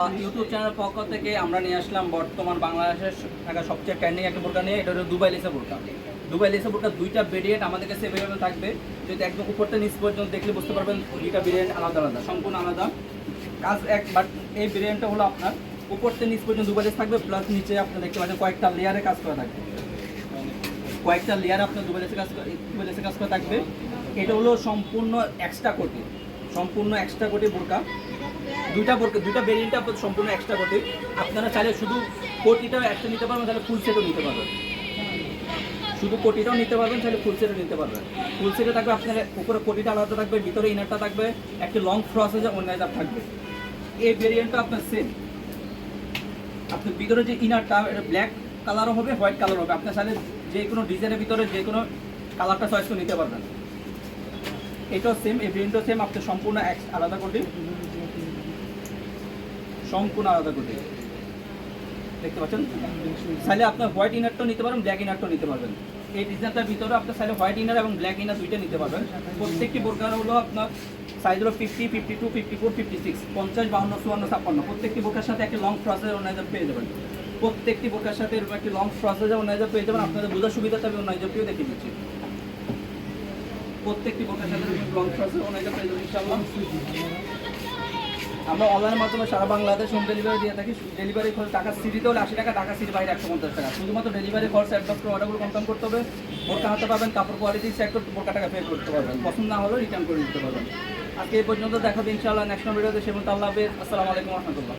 YouTube চ্যানেলের পক্ষ থেকে আমরা নিয়ে আসলাম বর্তমান বাংলাদেশের থাকা সবচেয়ে ট্রেন্ডিং একটা বোরকা নিয়ে। এটা হলো দুবাই লেসা বোরকা। দুবাই লেসা বোরকা দুইটা ভেরিয়েন্ট আমাদের কাছে অ্যাভেলেবেল থাকবে। যদি একদম উপরটা নিচ পর্যন্ত দেখলে বুঝতে পারবেন দুইটা ভেরিয়েন্ট আলাদা আলাদা, সম্পূর্ণ আলাদা। কাজ এক বাট এই ভেরিয়েন্টটা হলো আপনার উপরতে নিচ পর্যন্ত দুবাই লেস থাকবে প্লাস নিচে আপনি দেখতে পাচ্ছেন কয়েকটা লেয়ারে কাজ করা থাকবে। কয়েকটা লেয়ার আপনার দুবাই লেসে কাজ দুবাই লেসে কাজ করা থাকবে। এটা হলো সম্পূর্ণ এক্সট্রা কোটি সম্পূর্ণ এক্সট্রা কোটি বোরকা। দুইটা বোরকা, দুইটা ভেরিয়েন্ট আপনার সম্পূর্ণ এক্সট্রা কোটি আপনারা চাইলে শুধু কোটিটাও একটা নিতে পারবেন, তাহলে ফুল সেটও নিতে পারবেন। শুধু কোটিটাও নিতে পারবেন, তাহলে ফুল সেটও নিতে পারবেন। ফুল সেটে থাকবে আপনার উপরে কোটিটা আলাদা থাকবে, ভিতরে ইনারটা থাকবে, একটা লং ফ্রসেজে অন্যায় থাকবে। এই ভেরিয়েন্টটা আপনার সেম আপনার ভিতরে যে ইনারটা এটা ব্ল্যাক কালারও হবে হোয়াইট কালার হবে। আপনার চাইলে যে কোনো ডিজাইনের ভিতরে যে কোনো কালারটা চয়েস করে নিতে পারবেন। এটাও সেম এই প্রিন্টও সেম আপনি সম্পূর্ণ আলাদা করে সম্পূর্ণ আলাদা করে দেখতে পাচ্ছেন? চাইলে আপনার হোয়াইট ইনারটাও নিতে পারবেন ব্ল্যাক ইনারটাও নিতে পারবেন। এই ডিজাইনটার ভিতরে আপনার চাইলে হোয়াইট ইনার এবং ব্ল্যাক ইনার দুইটা নিতে পারবেন। প্রত্যেকটি বোরকার হলো আপনার সাইজ হলো fifty fifty two fifty four fifty six পঞ্চাশ বাউন্ন চুয়ান্ন, ছাপ্পান্ন। প্রত্যেকটি বোরকার সাথে একটি লং ফ্রসের অনাইজার পেয়ে যাবেন। প্রত্যেকটি বোরকার সাথে এরকম একটি লং ফ্রসের অনাইজার পেয়ে যাবেন। আপনাদের বোঝার সুবিধাতে আমি অনাইজারটিও দেখিয়ে দিচ্ছি। প্রত্যেকটি বোরকার সাথে লং ফ্রসের অনাইজার পেয়ে যাবেন, ইনশাআল্লাহ। আমরা অনলাইনের মাধ্যমে সারা বাংলাদেশ হোম ডেলিভারি দিয়ে থাকি। ডেলিভারি খরচ টাকা সিটিতে হলে আশি টাকা টাকা সিটি বাইরে একশো পঞ্চাশ টাকা। শুধুমাত্র ডেলিভারি খরচ এক ডক্টর অর্ডারগুলো কনফার্ম করতে হবে। বোরকা হাতে পাবেন, কাপড় কোয়ালিটি চেক করতে, বোরকা টাকা পে করতে পারবেন। পছন্দ না হলে রিটার্ন করে দিতে পারবেন। আজকে এই পর্যন্ত দেখাবে ইনশাআল্লাহ নেক্সট ভিডিওতে সেমন আল্লাহ আসসালামু আলাইকুম রহমতুল্লাহ।